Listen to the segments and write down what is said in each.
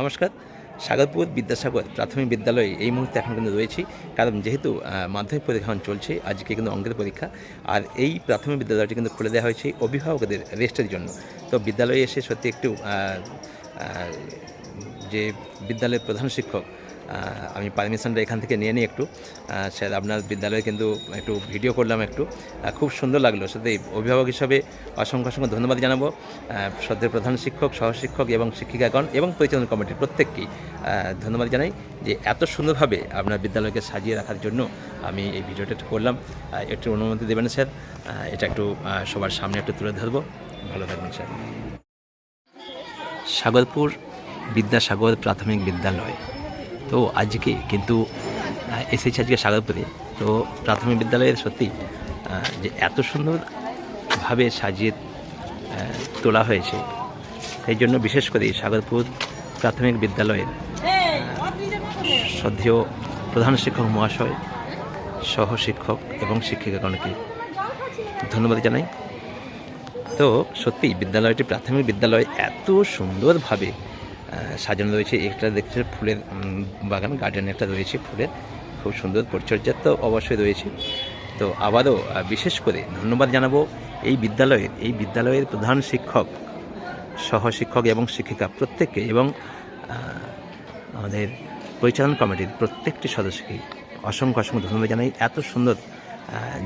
নমস্কার। সাগরপুর বিদ্যাসাগর প্রাথমিক বিদ্যালয়ে এই মুহূর্তে এখন কিন্তু রয়েছি। কারণ যেহেতু মাধ্যমিক পরীক্ষা চলছে, আজকে কিন্তু অঙ্কের পরীক্ষা। আর এই প্রাথমিক বিদ্যালয়টি কিন্তু খুলে দেওয়া হয়েছে অভিভাবকদের রেস্টের জন্য। তো বিদ্যালয়ে এসে সত্যি একটু যে বিদ্যালয়ের প্রধান শিক্ষক আমি পারমিশনটা এখান থেকে নিয়ে নিই একটু। আপনার বিদ্যালয়ে কিন্তু একটু ভিডিও করলাম একটু। খুব সুন্দর লাগল। সত্যি, অভিভাবক হিসাবে অসংখ্য অসংখ্য ধন্যবাদ জানাব। সদ্যের প্রধান শিক্ষক, সহশিক্ষক এবং শিক্ষিকাগণ এবং পরিচালনা কমিটির প্রত্যেককেই ধন্যবাদ জানাই যে এত সুন্দরভাবে আপনার বিদ্যালয়কে সাজিয়ে রাখার জন্য আমি এই ভিডিওটা করলাম। একটু অনুমতি দেবেন, স্যার। এটা একটু সবার সামনে একটু তুলে ধরবো। ভালো থাকবেন, স্যার। সাগরপুর বিদ্যাসাগর প্রাথমিক বিদ্যালয়। তো আজকে কিন্তু এসেছি আজকে সাগরপুরে তো প্রাথমিক বিদ্যালয়ের সত্যি যে এত সুন্দরভাবে সাজিয়ে তোলা হয়েছে, সেই জন্য বিশেষ করে সাগরপুর প্রাথমিক বিদ্যালয়ের শ্রদ্ধেয় প্রধান শিক্ষক মহাশয়, সহ শিক্ষক এবং শিক্ষিকাগণকে ধন্যবাদ জানাই। তো সত্যি বিদ্যালয়টি প্রাথমিক বিদ্যালয় এত সুন্দরভাবে সাজানো রয়েছে। একটা দেখছে ফুলের বাগান গার্ডেন একটা রয়েছে ফুলের। খুব সুন্দর পরিচর্যা তো অবশ্যই রয়েছে। তো আবারও বিশেষ করে ধন্যবাদ জানাব এই বিদ্যালয়ের এই বিদ্যালয়ের প্রধান শিক্ষক সহ শিক্ষক এবং শিক্ষিকা প্রত্যেককে এবং আমাদের পরিচালন কমিটির প্রত্যেকটি সদস্যকে অসংখ্য অসংখ্য ধন্যবাদ জানাই। এত সুন্দর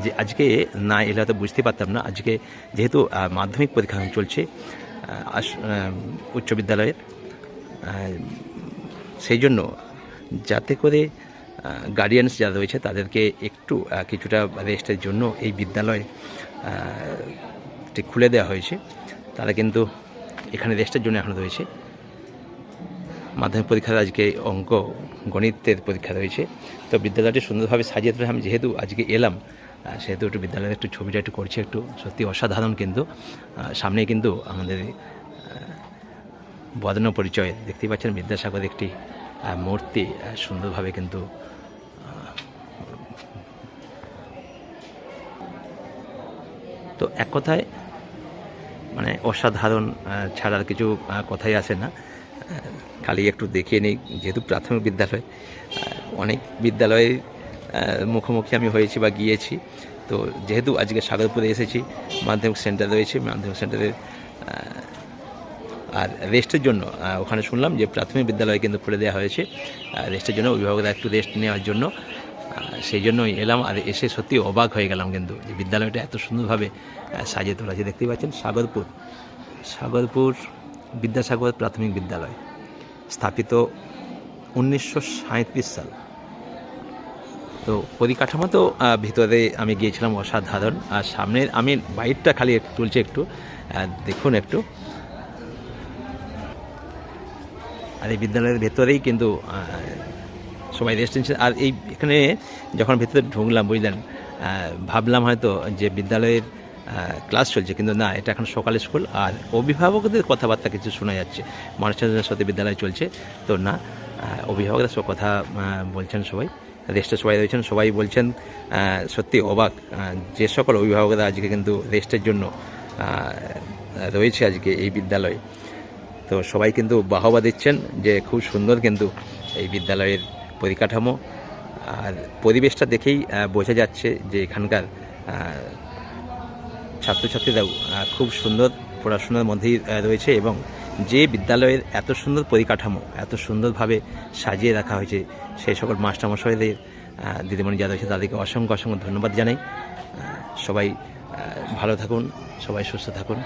যে আজকে না এলে হয়তো বুঝতে পারতাম না। আজকে যেহেতু মাধ্যমিক পরীক্ষা চলছে উচ্চ বিদ্যালয়ের সেই জন্য যাতে করে গার্ডিয়ানস যারা রয়েছে তাদেরকে একটু কিছুটা রেস্টের জন্য এই বিদ্যালয় আহ, টি খুলে দেওয়া হয়েছে। তারা কিন্তু এখানে রেস্টের জন্য এখন রয়েছে। মাধ্যমিক পরীক্ষার আজকে অঙ্ক গণিতের পরীক্ষা রয়েছে। তো বিদ্যালয়টি সুন্দরভাবে সাজিয়ে তুলে আমি যেহেতু আজকে এলাম সেহেতু একটু বিদ্যালয়ের একটু ছবিটা একটু করছি একটু সত্যি অসাধারণ কিন্তু সামনে কিন্তু আমাদের বর্ণ পরিচয় দেখতেই পাচ্ছেন বিদ্যাসাগর একটি মূর্তি সুন্দরভাবে কিন্তু তো এক কথায় মানে অসাধারণ আহ, ছাড়া আর কিছু কথাই আসে না। খালি একটু দেখিয়ে নিই যেহেতু প্রাথমিক বিদ্যালয় অনেক বিদ্যালয়ে আহ, মুখোমুখি আমি হয়েছি বা গিয়েছি। তো যেহেতু আজকে সাগরপুরে এসেছি মাধ্যমিক সেন্টার রয়েছে মাধ্যমিক সেন্টারের আর রেস্টের জন্য ওখানে শুনলাম যে প্রাথমিক বিদ্যালয় কিন্তু খুলে দেওয়া হয়েছে। আর রেস্টের জন্য অভিভাবকরা একটু রেস্ট নেওয়ার জন্য সেই জন্যই এলাম আর এসে সত্যি অবাক হয়ে গেলাম কিন্তু যে বিদ্যালয়টা এত সুন্দরভাবে সাজিয়ে তোলা আছে দেখতেই পাচ্ছেন সাগরপুর সাগরপুর বিদ্যাসাগর প্রাথমিক বিদ্যালয় স্থাপিত উনিশশো সাল। তো পরিকাঠামো তো ভিতরে আমি গিয়েছিলাম অসাধারণ। আর সামনের, আমি বাইরটা খালি তুলছি একটু দেখুন একটু। আর এই বিদ্যালয়ের ভেতরেই কিন্তু সবাই রেস্ট নিচ্ছে আর এই এখানে যখন ভেতরে ঢুকলাম, বুঝলেন ভাবলাম হয়তো যে বিদ্যালয়ের ক্লাস চলছে, কিন্তু না, এটা এখন সকালে স্কুল আর অভিভাবকদের কথাবার্তা কিছু শোনা যাচ্ছে। মানুষের সাথে বিদ্যালয় চলছে, তো না অভিভাবকরা সব কথা বলছেন সবাই। রেস্টে সবাই রয়েছেন, সবাই বলছেন সত্যি অবাক যে সকল অভিভাবকরা আজকে কিন্তু রেস্টের জন্য রয়েছে আজকে এই বিদ্যালয়ে। তো সবাই কিন্তু বাহবা দিচ্ছেন যে খুব সুন্দর কিন্তু এই বিদ্যালয়ের পরিকাঠামো। আর পরিবেশটা দেখেই বোঝা যাচ্ছে যে এখানকার ছাত্রছাত্রীরাও খুব সুন্দর পড়াশোনার মধ্যেই রয়েছে এবং যে বিদ্যালয়ের এত সুন্দর পরিকাঠামো, এত সুন্দরভাবে সাজিয়ে রাখা হয়েছে সেই সকল মাস্টারমশাইদের দিদিমণি যারা রয়েছে, তাদেরকে অসংখ্য অসংখ্য ধন্যবাদ জানাই। সবাই ভালো থাকুন, সবাই সুস্থ থাকুন।